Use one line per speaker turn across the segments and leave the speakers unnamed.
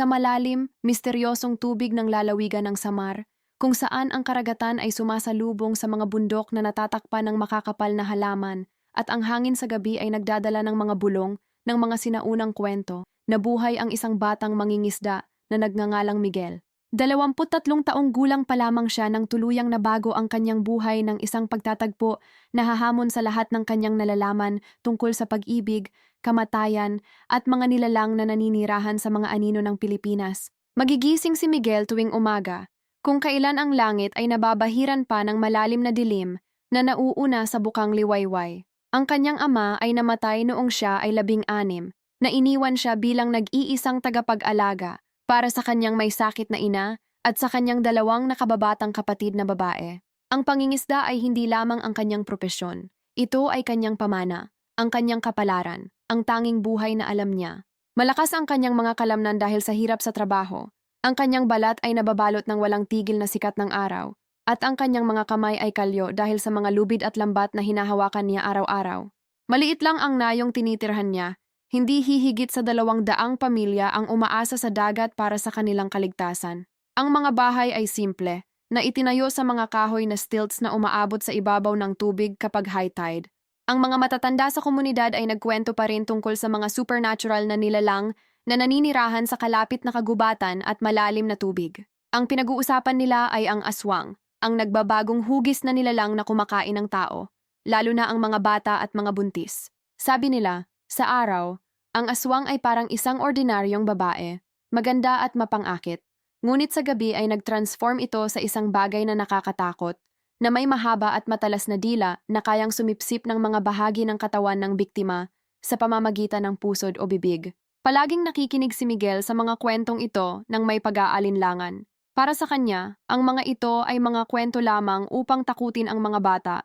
sa malalim, misteryosong tubig ng lalawigan ng Samar, kung saan ang karagatan ay sumasalubong sa mga bundok na natatakpan ng makakapal na halaman at ang hangin sa gabi ay nagdadala ng mga bulong ng mga sinaunang kwento na buhay ang isang batang mangingisda na nagngangalang Miguel. Dalawamput-tatlong taong gulang pa lamang siya nang tuluyang nabago ang kanyang buhay ng isang pagtatagpo na hahamon sa lahat ng kanyang nalalaman tungkol sa pag-ibig, kamatayan, at mga nilalang na naninirahan sa mga anino ng Pilipinas. Magigising si Miguel tuwing umaga, kung kailan ang langit ay nababahiran pa ng malalim na dilim na nauuna sa bukang liwayway. Ang kanyang ama ay namatay noong siya ay labing-anim, na iniwan siya bilang nag-iisang tagapag-alaga para sa kanyang may sakit na ina at sa kanyang dalawang nakababatang kapatid na babae. Ang pangingisda ay hindi lamang ang kanyang propesyon. Ito ay kanyang pamana, ang kanyang kapalaran, ang tanging buhay na alam niya. Malakas ang kanyang mga kalamnan dahil sa hirap sa trabaho. Ang kanyang balat ay nababalot ng walang tigil na sikat ng araw, at ang kanyang mga kamay ay kalyo dahil sa mga lubid at lambat na hinahawakan niya araw-araw. Maliit lang ang nayong tinitirhan niya, hindi hihigit sa dalawang daang pamilya ang umaasa sa dagat para sa kanilang kaligtasan. Ang mga bahay ay simple, na itinayo sa mga kahoy na stilts na umaabot sa ibabaw ng tubig kapag high tide. Ang mga matatanda sa komunidad ay nagkwento pa rin tungkol sa mga supernatural na nilalang na naninirahan sa kalapit na kagubatan at malalim na tubig. Ang pinag-uusapan nila ay ang aswang, ang nagbabagong hugis na nilalang na kumakain ng tao, lalo na ang mga bata at mga buntis. Sabi nila, sa araw, ang aswang ay parang isang ordinaryong babae, maganda at mapangakit. Ngunit sa gabi ay nag-transform ito sa isang bagay na nakakatakot, na may mahaba at matalas na dila na kayang sumipsip ng mga bahagi ng katawan ng biktima sa pamamagitan ng pusod o bibig. Palaging nakikinig si Miguel sa mga kwentong ito ng may pag-aalinlangan. Para sa kanya, ang mga ito ay mga kwento lamang upang takutin ang mga bata,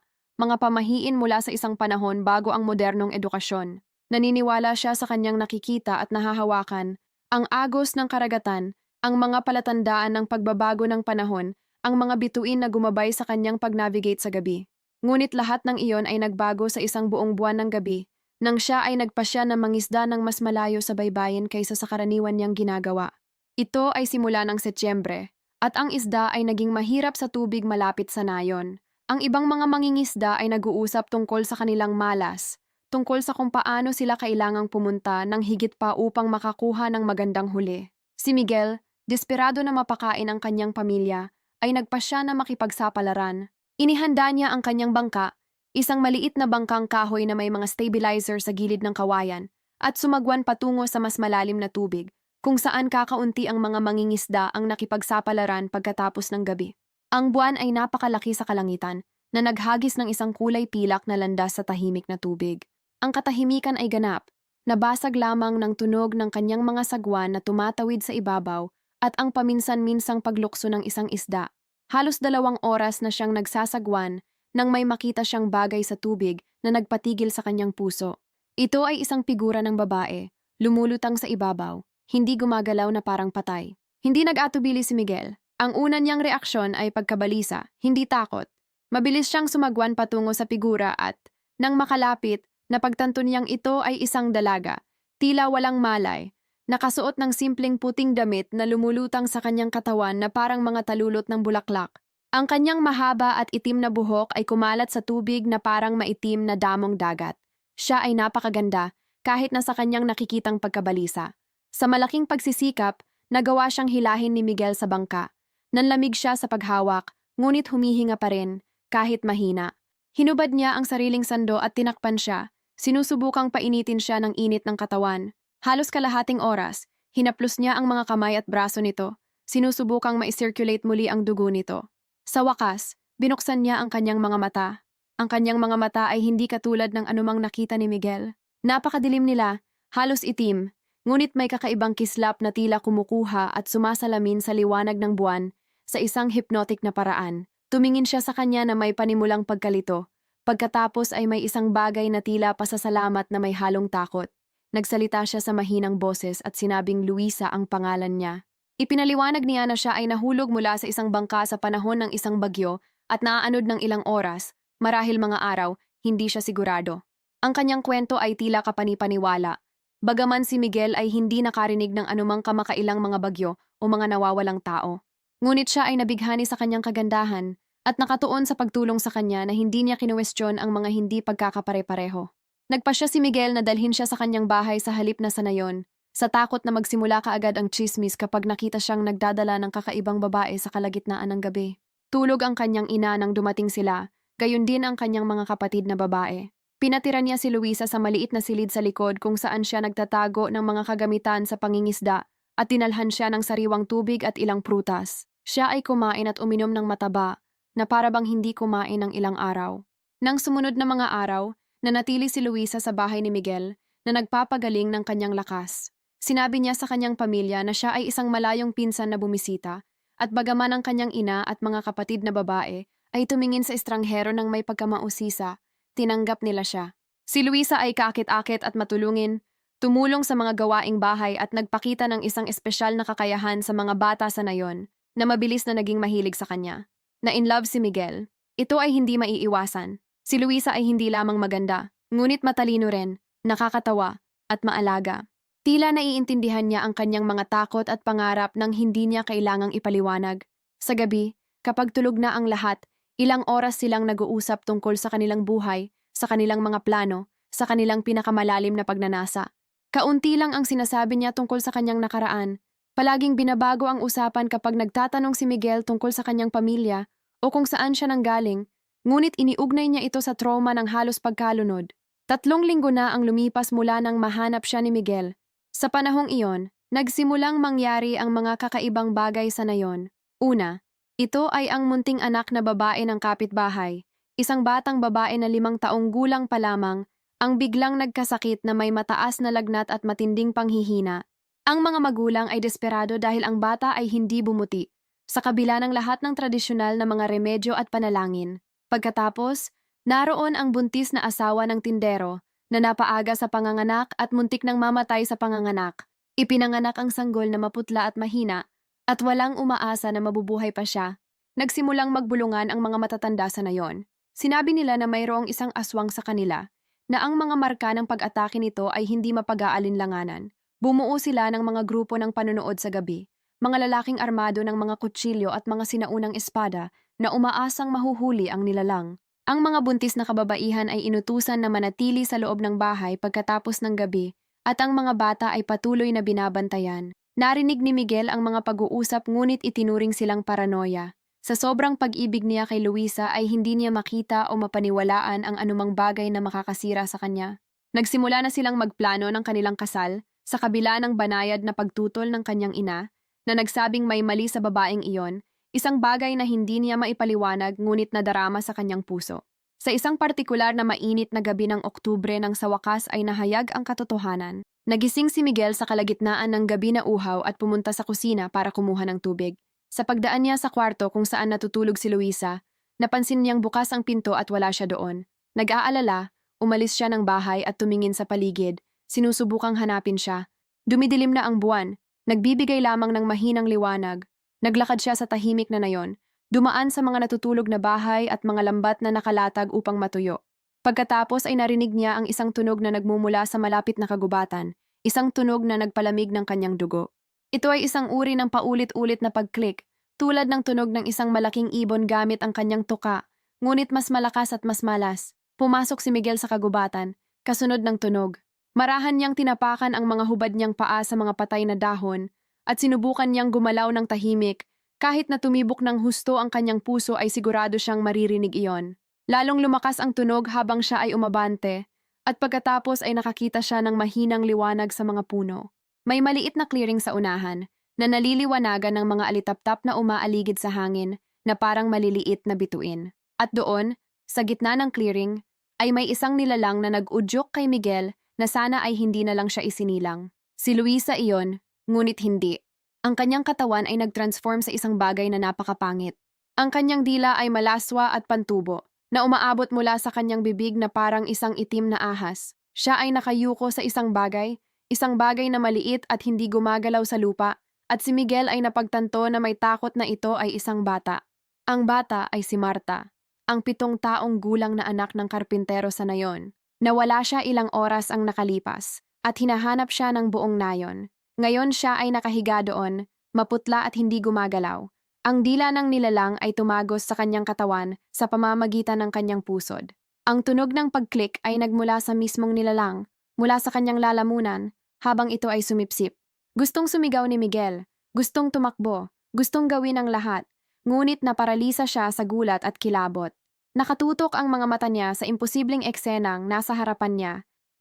mga pamahiin mula sa isang panahon bago ang modernong edukasyon. Naniniwala siya sa kanyang nakikita at nahahawakan, ang agos ng karagatan, ang mga palatandaan ng pagbabago ng panahon, ang mga bituin na gumabay sa kanyang pag-navigate sa gabi. Ngunit lahat ng iyon ay nagbago sa isang buong buwan ng gabi, nang siya ay nagpasya na mangisda ng mas malayo sa baybayin kaysa sa karaniwan niyang ginagawa. Ito ay simula ng Setyembre, at ang isda ay naging mahirap sa tubig malapit sa nayon. Ang ibang mga mangingisda ay nag-uusap tungkol sa kanilang malas, tungkol sa kung paano sila kailangang pumunta ng higit pa upang makakuha ng magandang huli. Si Miguel, desperado na mapakain ang kanyang pamilya, ay nagpasya na makipagsapalaran. Inihanda niya ang kanyang bangka, isang maliit na bangkang kahoy na may mga stabilizer sa gilid ng kawayan, at sumagwan patungo sa mas malalim na tubig, kung saan kakaunti ang mga mangingisda ang nakipagsapalaran pagkatapos ng gabi. Ang buwan ay napakalaki sa kalangitan, na naghagis ng isang kulay pilak na landas sa tahimik na tubig. Ang katahimikan ay ganap, nabasag lamang ng tunog ng kanyang mga sagwan na tumatawid sa ibabaw at ang paminsan-minsang paglukso ng isang isda. Halos dalawang oras na siyang nagsasagwan nang may makita siyang bagay sa tubig na nagpatigil sa kanyang puso. Ito ay isang figura ng babae, lumulutang sa ibabaw, hindi gumagalaw na parang patay. Hindi nag-atubili si Miguel. Ang una niyang reaksyon ay pagkabalisa, hindi takot. Mabilis siyang sumagwan patungo sa figura at, nang makalapit, Napagtanto niyang ito ay isang dalaga, tila walang malay, nakasuot ng simpleng puting damit na lumulutang sa kanyang katawan na parang mga talulot ng bulaklak. Ang kanyang mahaba at itim na buhok ay kumalat sa tubig na parang maitim na damong dagat. Siya ay napakaganda, kahit na sa kanyang nakikitang pagkabalisa. Sa malaking pagsisikap, nagawa siyang hilahin ni Miguel sa bangka. Nanlamig siya sa paghawak, ngunit humihinga pa rin, kahit mahina. Hinubad niya ang sariling sando at tinakpan siya, Sinusubukang painitin siya ng init ng katawan. Halos kalahating oras, hinaplos niya ang mga kamay at braso nito. Sinusubukang ma-circulate muli ang dugo nito. Sa wakas, binuksan niya ang kanyang mga mata. Ang kanyang mga mata ay hindi katulad ng anumang nakita ni Miguel. Napakadilim nila, halos itim, ngunit may kakaibang kislap na tila kumukuha at sumasalamin sa liwanag ng buwan sa isang hypnotic na paraan. Tumingin siya sa kanya na may panimulang pagkalito Pagkatapos ay may isang bagay na tila pasasalamat na may halong takot. Nagsalita siya sa mahinang boses at sinabing Luisa ang pangalan niya. Ipinaliwanag niya na siya ay nahulog mula sa isang bangka sa panahon ng isang bagyo at naaanod ng ilang oras, marahil mga araw, hindi siya sigurado. Ang kanyang kwento ay tila kapanipaniwala. bagaman si Miguel ay hindi nakarinig ng anumang kamakailang mga bagyo o mga nawawalang tao. Ngunit siya ay nabighani sa kanyang kagandahan at nakatuon sa pagtulong sa kanya na hindi niya kinuwestiyon ang mga hindi pagkakapare-pareho. Nagpasya si Miguel na dalhin siya sa kanyang bahay sa halip na sanayon, sa takot na magsimula kaagad ang chismis kapag nakita siyang nagdadala ng kakaibang babae sa kalagitnaan ng gabi. Tulog ang kanyang ina nang dumating sila, gayon din ang kanyang mga kapatid na babae. Pinatira niya si Luisa sa maliit na silid sa likod kung saan siya nagtatago ng mga kagamitan sa pangingisda at tinalhan siya ng sariwang tubig at ilang prutas. Siya ay kumain at uminom ng mataba na para bang hindi kumain ng ilang araw. Nang sumunod na mga araw, nanatili si Luisa sa bahay ni Miguel na nagpapagaling ng kanyang lakas. Sinabi niya sa kanyang pamilya na siya ay isang malayong pinsan na bumisita at bagaman ang kanyang ina at mga kapatid na babae ay tumingin sa estranghero ng may pagkamausisa, tinanggap nila siya. Si Luisa ay kaakit-akit at matulungin, tumulong sa mga gawaing bahay at nagpakita ng isang espesyal na kakayahan sa mga bata sa nayon na mabilis na naging mahilig sa kanya. Na in love si Miguel. Ito ay hindi maiiwasan. Si Luisa ay hindi lamang maganda, ngunit matalino rin, nakakatawa, at maalaga. Tila naiintindihan niya ang kanyang mga takot at pangarap nang hindi niya kailangang ipaliwanag. Sa gabi, kapag tulog na ang lahat, ilang oras silang nag-uusap tungkol sa kanilang buhay, sa kanilang mga plano, sa kanilang pinakamalalim na pagnanasa. Kaunti lang ang sinasabi niya tungkol sa kanyang nakaraan. Palaging binabago ang usapan kapag nagtatanong si Miguel tungkol sa kanyang pamilya o kung saan siya nanggaling, ngunit iniugnay niya ito sa trauma ng halos pagkalunod. Tatlong linggo na ang lumipas mula nang mahanap siya ni Miguel. Sa panahong iyon, nagsimulang mangyari ang mga kakaibang bagay sa nayon. Una, ito ay ang munting anak na babae ng kapitbahay, isang batang babae na limang taong gulang pa lamang, ang biglang nagkasakit na may mataas na lagnat at matinding panghihina. Ang mga magulang ay desperado dahil ang bata ay hindi bumuti, sa kabila ng lahat ng tradisyonal na mga remedyo at panalangin. Pagkatapos, naroon ang buntis na asawa ng tindero na napaaga sa panganganak at muntik nang mamatay sa panganganak. Ipinanganak ang sanggol na maputla at mahina at walang umaasa na mabubuhay pa siya. Nagsimulang magbulungan ang mga matatanda sa nayon. Sinabi nila na mayroong isang aswang sa kanila, na ang mga marka ng pag-atake nito ay hindi mapag-aalinlanganan. Bumuo sila ng mga grupo ng panunood sa gabi, mga lalaking armado ng mga kutsilyo at mga sinaunang espada na umaasang mahuhuli ang nilalang. Ang mga buntis na kababaihan ay inutusan na manatili sa loob ng bahay pagkatapos ng gabi at ang mga bata ay patuloy na binabantayan. Narinig ni Miguel ang mga pag-uusap ngunit itinuring silang paranoia. Sa sobrang pag-ibig niya kay Luisa ay hindi niya makita o mapaniwalaan ang anumang bagay na makakasira sa kanya. Nagsimula na silang magplano ng kanilang kasal sa kabila ng banayad na pagtutol ng kanyang ina na nagsabing may mali sa babaeng iyon Isang bagay na hindi niya maipaliwanag ngunit nadarama sa kanyang puso. Sa isang partikular na mainit na gabi ng Oktubre nang sa wakas ay nahayag ang katotohanan. Nagising si Miguel sa kalagitnaan ng gabi na uhaw at pumunta sa kusina para kumuha ng tubig. Sa pagdaan niya sa kwarto kung saan natutulog si Luisa, napansin niyang bukas ang pinto at wala siya doon. Nag-aalala, umalis siya ng bahay at tumingin sa paligid. Sinusubukang hanapin siya. Dumidilim na ang buwan, nagbibigay lamang ng mahinang liwanag, Naglakad siya sa tahimik na nayon, dumaan sa mga natutulog na bahay at mga lambat na nakalatag upang matuyo. Pagkatapos ay narinig niya ang isang tunog na nagmumula sa malapit na kagubatan, isang tunog na nagpalamig ng kanyang dugo. Ito ay isang uri ng paulit-ulit na pagklik, tulad ng tunog ng isang malaking ibon gamit ang kanyang tuka, ngunit mas malakas at mas malas. Pumasok si Miguel sa kagubatan, kasunod ng tunog. Marahan niyang tinapakan ang mga hubad niyang paa sa mga patay na dahon, at sinubukan niyang gumalaw ng tahimik, kahit na tumibok ng husto ang kanyang puso ay sigurado siyang maririnig iyon. Lalong lumakas ang tunog habang siya ay umabante, at pagkatapos ay nakakita siya ng mahinang liwanag sa mga puno. May maliit na clearing sa unahan, na naliliwanagan ng mga alitaptap na umaaligid sa hangin na parang maliliit na bituin. At doon, sa gitna ng clearing, ay may isang nilalang na nag-udyok kay Miguel na sana ay hindi na lang siya isinilang. Si Luisa iyon, Ngunit hindi. Ang kanyang katawan ay nag-transform sa isang bagay na napakapangit. Ang kanyang dila ay malaswa at pantubo, na umaabot mula sa kanyang bibig na parang isang itim na ahas. Siya ay nakayuko sa isang bagay, isang bagay na maliit at hindi gumagalaw sa lupa, at si Miguel ay napagtanto na may takot na ito ay isang bata. Ang bata ay si Marta, ang pitong taong gulang na anak ng karpintero sa nayon. Nawala siya ilang oras ang nakalipas, at hinahanap siya ng buong nayon. Ngayon siya ay nakahiga doon, maputla at hindi gumagalaw. Ang dila ng nilalang ay tumagos sa kanyang katawan sa pamamagitan ng kanyang pusod. Ang tunog ng pag-click ay nagmula sa mismong nilalang, mula sa kanyang lalamunan, habang ito ay sumipsip. Gustong sumigaw ni Miguel, gustong tumakbo, gustong gawin ang lahat, ngunit naparalisa siya sa gulat at kilabot. Nakatutok ang mga mata niya sa imposibleng eksenang nasa harapan niya.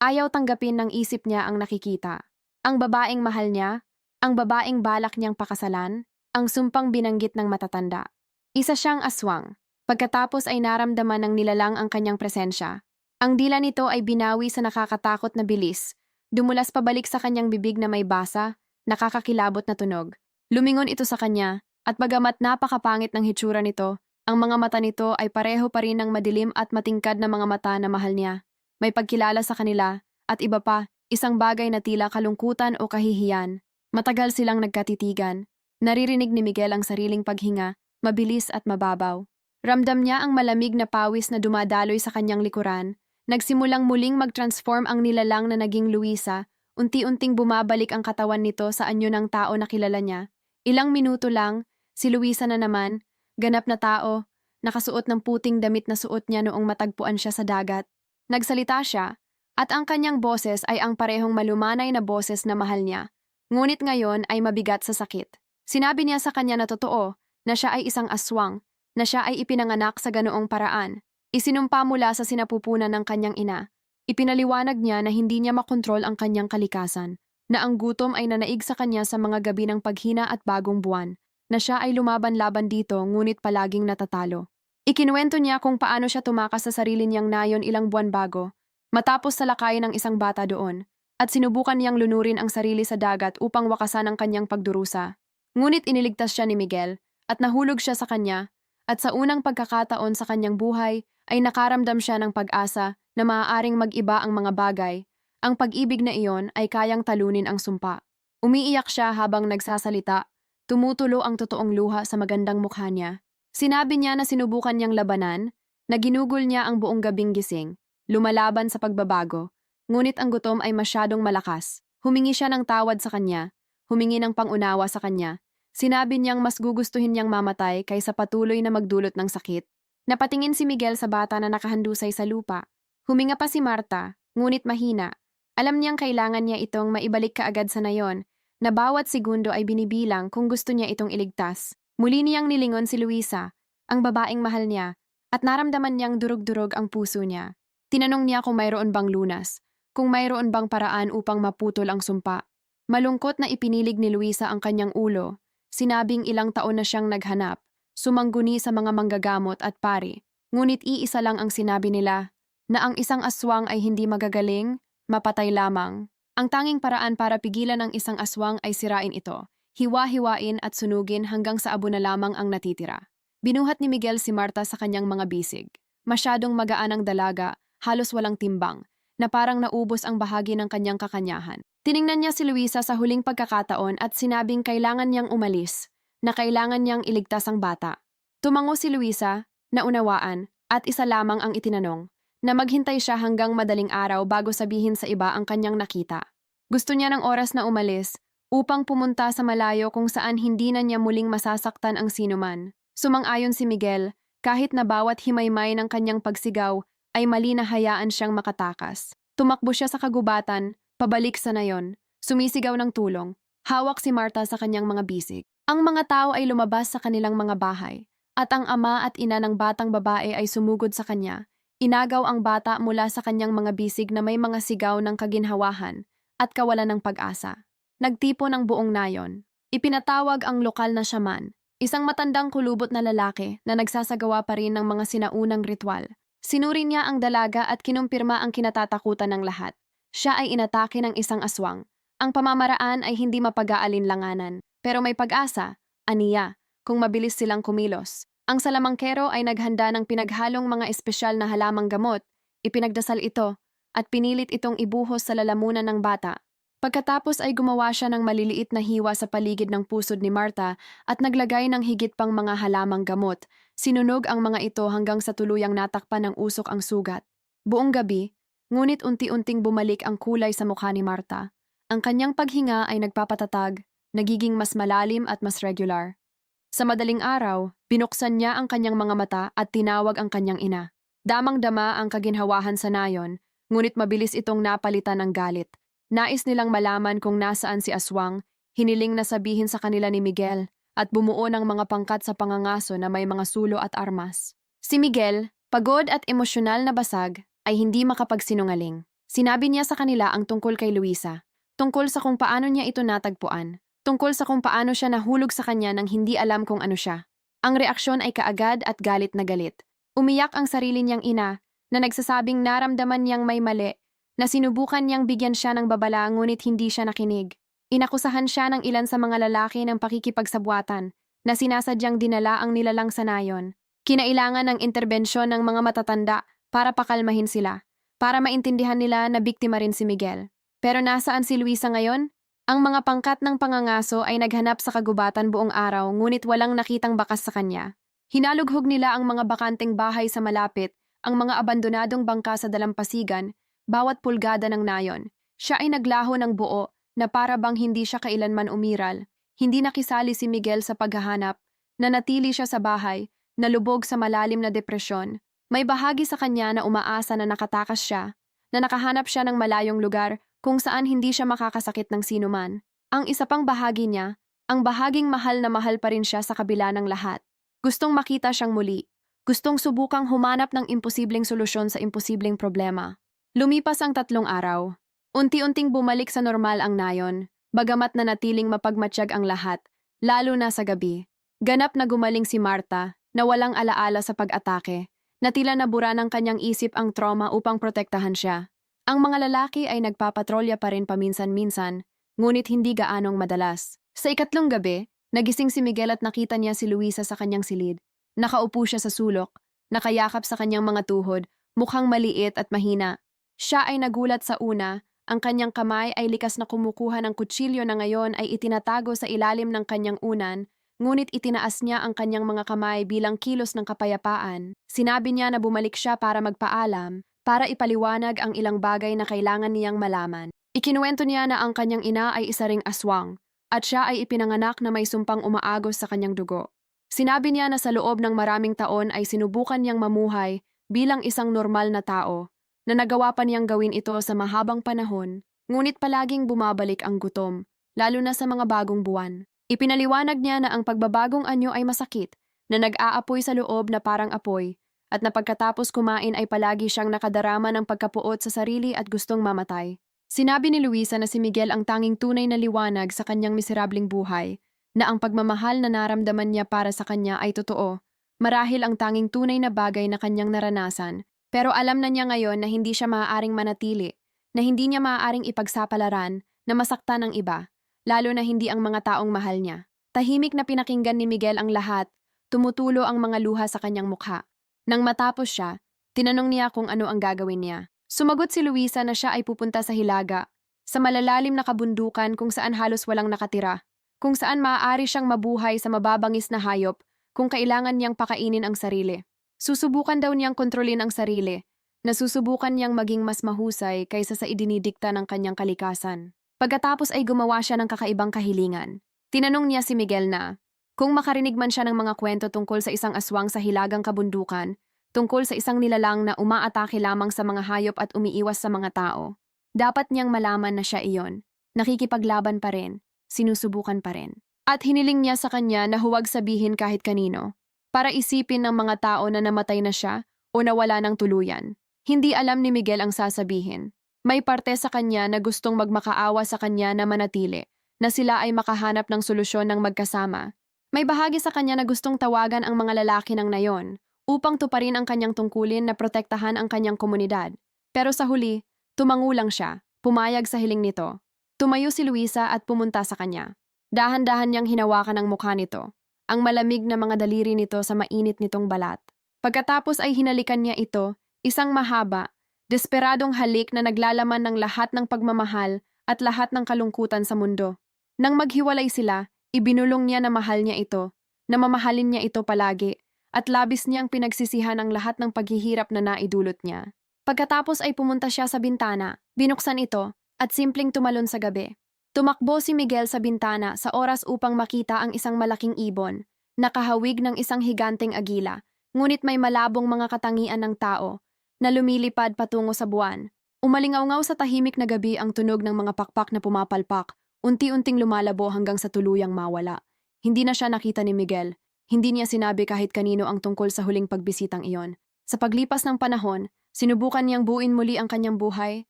Ayaw tanggapin ng isip niya ang nakikita. Ang babaeng mahal niya, ang babaeng balak niyang pakasalan, ang sumpang binanggit ng matatanda. Isa siyang aswang. Pagkatapos ay naramdaman ng nilalang ang kanyang presensya. Ang dila nito ay binawi sa nakakatakot na bilis. Dumulas pabalik sa kanyang bibig na may basa, nakakakilabot na tunog. Lumingon ito sa kanya, at bagamat napakapangit ng hitsura nito, ang mga mata nito ay pareho pa rin ng madilim at matingkad na mga mata na mahal niya. May pagkilala sa kanila, at iba pa, isang bagay na tila kalungkutan o kahihiyan. Matagal silang nagkatitigan. Naririnig ni Miguel ang sariling paghinga, mabilis at mababaw. Ramdam niya ang malamig na pawis na dumadaloy sa kanyang likuran. Nagsimulang muling mag-transform ang nilalang na naging Luisa, unti-unting bumabalik ang katawan nito sa anyo ng tao na kilala niya. Ilang minuto lang, si Luisa na naman, Ganap na tao, nakasuot ng puting damit na suot niya noong matagpuan siya sa dagat. Nagsalita siya, at ang kanyang boses ay ang parehong malumanay na boses na mahal niya. Ngunit ngayon ay mabigat sa sakit. Sinabi niya sa kanya na totoo, na siya ay isang aswang, na siya ay ipinanganak sa ganoong paraan. Isinumpa mula sa sinapupunan ng kanyang ina. Ipinaliwanag niya na hindi niya makontrol ang kanyang kalikasan, na ang gutom ay nanaig sa kanya sa mga gabi ng paghina at bagong buwan, na siya ay lumaban-laban dito ngunit palaging natatalo. Ikinuwento niya kung paano siya tumakas sa sarili niyang nayon ilang buwan bago, matapos salakayin ng isang bata doon, at sinubukan niyang lunurin ang sarili sa dagat upang wakasan ang kanyang pagdurusa. Ngunit iniligtas siya ni Miguel, at nahulog siya sa kanya, at sa unang pagkakataon sa kanyang buhay ay nakaramdam siya ng pag-asa na maaaring mag-iba ang mga bagay. Ang pag-ibig na iyon ay kayang talunin ang sumpa. Umiiyak siya habang nagsasalita Tumutulo ang totoong luha sa magandang mukha niya. Sinabi niya na sinubukan niyang labanan, na ginugol niya ang buong gabing gising, lumalaban sa pagbabago, ngunit ang gutom ay masyadong malakas. Humingi siya ng tawad sa kanya, humingi ng pangunawa sa kanya. Sinabi niyang mas gugustuhin niyang mamatay kaysa patuloy na magdulot ng sakit. Napatingin si Miguel sa bata na nakahandusay sa lupa. Huminga pa si Marta, ngunit mahina. Alam niyang kailangan niya itong maibalik kaagad sa nayon na bawat segundo ay binibilang kung gusto niya itong iligtas. Muli niyang nilingon si Luisa, ang babaeng mahal niya, at naramdaman niyang durog-durog ang puso niya. Tinanong niya kung mayroon bang lunas, kung mayroon bang paraan upang maputol ang sumpa. Malungkot na ipinilig ni Luisa ang kanyang ulo. Sinabing ilang taon na siyang naghanap, sumangguni sa mga manggagamot at pari. Ngunit iisa lang ang sinabi nila, na ang isang aswang ay hindi magagaling, mapatay lamang. Ang tanging paraan para pigilan ang isang aswang ay sirain ito, hiwa-hiwain at sunugin hanggang sa abo na lamang ang natitira. Binuhat ni Miguel si Marta sa kanyang mga bisig. Masyadong magaan ang dalaga, halos walang timbang, na parang naubos ang bahagi ng kanyang kakanyahan. Tiningnan niya si Luisa sa huling pagkakataon at sinabing kailangan niyang umalis, na kailangan niyang iligtas ang bata. Tumango si Luisa, naunawaan, at isa lamang ang itinanong, na maghintay siya hanggang madaling araw bago sabihin sa iba ang kanyang nakita. Gusto niya ng oras na umalis upang pumunta sa malayo kung saan hindi na niya muling masasaktan ang sinuman. Sumang-ayon si Miguel, kahit na bawat himaymay ng kanyang pagsigaw ay mali na hayaan siyang makatakas. Tumakbo siya sa kagubatan, pabalik sa nayon, sumisigaw ng tulong. Hawak si Marta sa kanyang mga bisig. Ang mga tao ay lumabas sa kanilang mga bahay, at ang ama at ina ng batang babae ay sumugod sa kanya, Inagaw ang bata mula sa kanyang mga bisig na may mga sigaw ng kaginhawahan at kawalan ng pag-asa. Nagtipo ng buong nayon. Ipinatawag ang lokal na shaman, isang matandang kulubot na lalaki na nagsasagawa pa rin ng mga sinaunang ritual. Sinuri niya ang dalaga at kinumpirma ang kinatatakutan ng lahat. Siya ay inatake ng isang aswang. Ang pamamaraan ay hindi mapag-aalinlanganan, pero may pag-asa, aniya, kung mabilis silang kumilos. Ang salamangkero ay naghanda ng pinaghalong mga espesyal na halamang gamot, ipinagdasal ito, at pinilit itong ibuhos sa lalamunan ng bata. Pagkatapos ay gumawa siya ng maliliit na hiwa sa paligid ng pusod ni Marta at naglagay ng higit pang mga halamang gamot. Sinunog ang mga ito hanggang sa tuluyang natakpan ng usok ang sugat. Buong gabi, ngunit unti-unting bumalik ang kulay sa mukha ni Marta. Ang kanyang paghinga ay nagpapatatag, nagiging mas malalim at mas regular. Sa madaling araw, binuksan niya ang kanyang mga mata at tinawag ang kanyang ina. Damang-dama ang kaginhawahan sa nayon, ngunit mabilis itong napalitan ng galit. Nais nilang malaman kung nasaan si Aswang, hiniling na sabihin sa kanila ni Miguel, at bumuo ng mga pangkat sa pangangaso na may mga sulo at armas. Si Miguel, pagod at emosyonal na basag, ay hindi makapagsinungaling. Sinabi niya sa kanila ang tungkol kay Luisa, tungkol sa kung paano niya ito natagpuan, tungkol sa kung paano siya nahulog sa kanya nang hindi alam kung ano siya. Ang reaksyon ay kaagad at galit na galit. Umiyak ang sarili niyang ina na nagsasabing naramdaman niyang may mali, na sinubukan niyang bigyan siya ng babala ngunit hindi siya nakinig. Inakusahan siya ng ilan sa mga lalaki ng pakikipagsabwatan na sinasadyang dinala ang nilalang sa nayon. Kinailangan ng interbensyon ng mga matatanda para pakalmahin sila, para maintindihan nila na biktima rin si Miguel. Pero nasaan si Luisa ngayon? Ang mga pangkat ng pangangaso ay naghanap sa kagubatan buong araw ngunit walang nakitang bakas sa kanya. Hinalughog nila ang mga bakanteng bahay sa malapit, ang mga abandonadong bangka sa dalampasigan, bawat pulgada ng nayon. Siya ay naglaho ng buo na para bang hindi siya kailanman umiral. Hindi nakisali si Miguel sa paghahanap, nanatili siya sa bahay, nalubog sa malalim na depresyon. May bahagi sa kanya na umaasa na nakatakas siya, na nakahanap siya ng malayong lugar kung saan hindi siya makakasakit ng sinuman. Ang isa pang bahagi niya, ang bahaging mahal na mahal pa rin siya sa kabila ng lahat. Gustong makita siyang muli. Gustong subukang humanap ng imposibleng solusyon sa imposibleng problema. Lumipas ang tatlong araw. Unti-unting bumalik sa normal ang nayon, bagamat na natiling mapagmatsyag ang lahat, lalo na sa gabi. Ganap na gumaling si Marta, na walang alaala sa pag-atake, na tila nabura ng kanyang isip ang trauma upang protektahan siya. Ang mga lalaki ay nagpapatrolya pa rin paminsan-minsan, ngunit hindi gaanong madalas. Sa ikatlong gabi, nagising si Miguel at nakita niya si Luisa sa kanyang silid. Nakaupo siya sa sulok, nakayakap sa kanyang mga tuhod, mukhang maliit at mahina. Siya ay nagulat sa una, ang kanyang kamay ay likas na kumukuha ng kutsilyo na ngayon ay itinatago sa ilalim ng kanyang unan, ngunit itinaas niya ang kanyang mga kamay bilang kilos ng kapayapaan. Sinabi niya na bumalik siya para magpaalam, para ipaliwanag ang ilang bagay na kailangan niyang malaman. Ikinuwento niya na ang kanyang ina ay isa ring aswang, at siya ay ipinanganak na may sumpang umaagos sa kanyang dugo. Sinabi niya na sa loob ng maraming taon ay sinubukan niyang mamuhay bilang isang normal na tao, na nagawa pa niyang gawin ito sa mahabang panahon, ngunit palaging bumabalik ang gutom, lalo na sa mga bagong buwan. Ipinaliwanag niya na ang pagbabagong anyo ay masakit, na nag-aapoy sa loob na parang apoy, at na pagkatapos kumain ay palagi siyang nakadarama ng pagkapuot sa sarili at gustong mamatay. Sinabi ni Luisa na si Miguel ang tanging tunay na liwanag sa kanyang miserabling buhay, na ang pagmamahal na naramdaman niya para sa kanya ay totoo, marahil ang tanging tunay na bagay na kanyang naranasan, pero alam na niya ngayon na hindi siya maaaring manatili, na hindi niya maaaring ipagsapalaran, na masaktan ng iba, lalo na hindi ang mga taong mahal niya. Tahimik na pinakinggan ni Miguel ang lahat, tumutulo ang mga luha sa kanyang mukha. Nang matapos siya, tinanong niya kung ano ang gagawin niya. Sumagot si Luisa na siya ay pupunta sa Hilaga, sa malalalim na kabundukan kung saan halos walang nakatira, kung saan maaari siyang mabuhay sa mababangis na hayop kung kailangan niyang pakainin ang sarili. Susubukan daw niyang kontrolin ang sarili, na susubukan niyang maging mas mahusay kaysa sa idinidikta ng kanyang kalikasan. Pagkatapos ay gumawa siya ng kakaibang kahilingan. Tinanong niya si Miguel na, kung makarinig man siya ng mga kwento tungkol sa isang aswang sa hilagang kabundukan, tungkol sa isang nilalang na umaatake lamang sa mga hayop at umiiwas sa mga tao, dapat niyang malaman na siya iyon. Nakikipaglaban pa rin, sinusubukan pa rin. At hiniling niya sa kanya na huwag sabihin kahit kanino, para isipin ng mga tao na namatay na siya o nawala ng tuluyan. Hindi alam ni Miguel ang sasabihin. May parte sa kanya na gustong magmakaawa sa kanya na manatili, na sila ay makahanap ng solusyon ng magkasama, may bahagi sa kanya na gustong tawagan ang mga lalaki ng nayon upang tuparin ang kanyang tungkulin na protektahan ang kanyang komunidad. Pero sa huli, tumangulang siya, pumayag sa hiling nito. Tumayo si Luisa at pumunta sa kanya. Dahan-dahan niyang hinawakan ang mukha nito, ang malamig na mga daliri nito sa mainit nitong balat. Pagkatapos ay hinalikan niya ito, isang mahaba, desperadong halik na naglalaman ng lahat ng pagmamahal at lahat ng kalungkutan sa mundo. Nang maghiwalay sila, Ibinulong niya na mahal niya ito, na mamahalin niya ito palagi, at labis niyang pinagsisihan ang lahat ng paghihirap na naidulot niya. Pagkatapos ay pumunta siya sa bintana, binuksan ito, at simpleng tumalon sa gabi. Tumakbo si Miguel sa bintana sa oras upang makita ang isang malaking ibon, nakahawig ng isang higanteng agila, ngunit may malabong mga katangian ng tao, na lumilipad patungo sa buwan. Umalingaw sa tahimik na gabi ang tunog ng mga pakpak na pumapalpak, unti-unting lumalabo hanggang sa tuluyang mawala. Hindi na siya nakita ni Miguel. Hindi niya sinabi kahit kanino ang tungkol sa huling pagbisitang iyon. Sa paglipas ng panahon, sinubukan niyang buuin muli ang kanyang buhay,